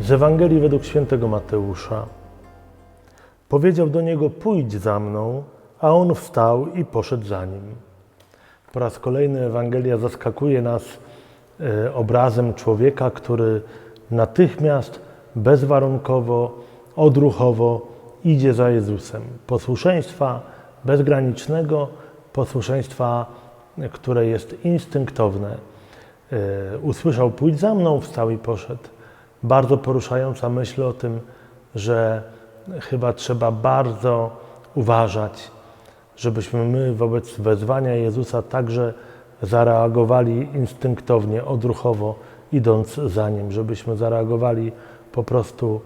Z Ewangelii według świętego Mateusza. Powiedział do niego: Pójdź za mną, a on wstał i poszedł za nim. Po raz kolejny Ewangelia zaskakuje nas e, obrazem człowieka, który natychmiast, bezwarunkowo, odruchowo idzie za Jezusem. Posłuszeństwa bezgranicznego, posłuszeństwa, które jest instynktowne. E, Usłyszał: Pójdź za mną, wstał i poszedł. Bardzo poruszająca myśl o tym, że chyba trzeba bardzo uważać, żebyśmy my wobec wezwania Jezusa także zareagowali instynktownie, odruchowo, idąc za Nim, żebyśmy zareagowali po prostu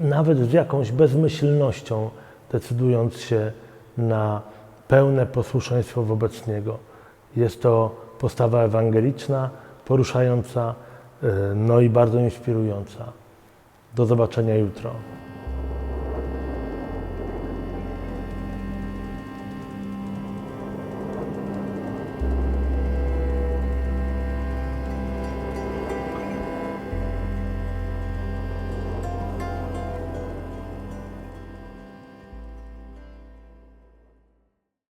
nawet z jakąś bezmyślnością, decydując się na pełne posłuszeństwo wobec Niego. Jest to postawa ewangeliczna, poruszająca, no i bardzo inspirująca. Do zobaczenia jutro.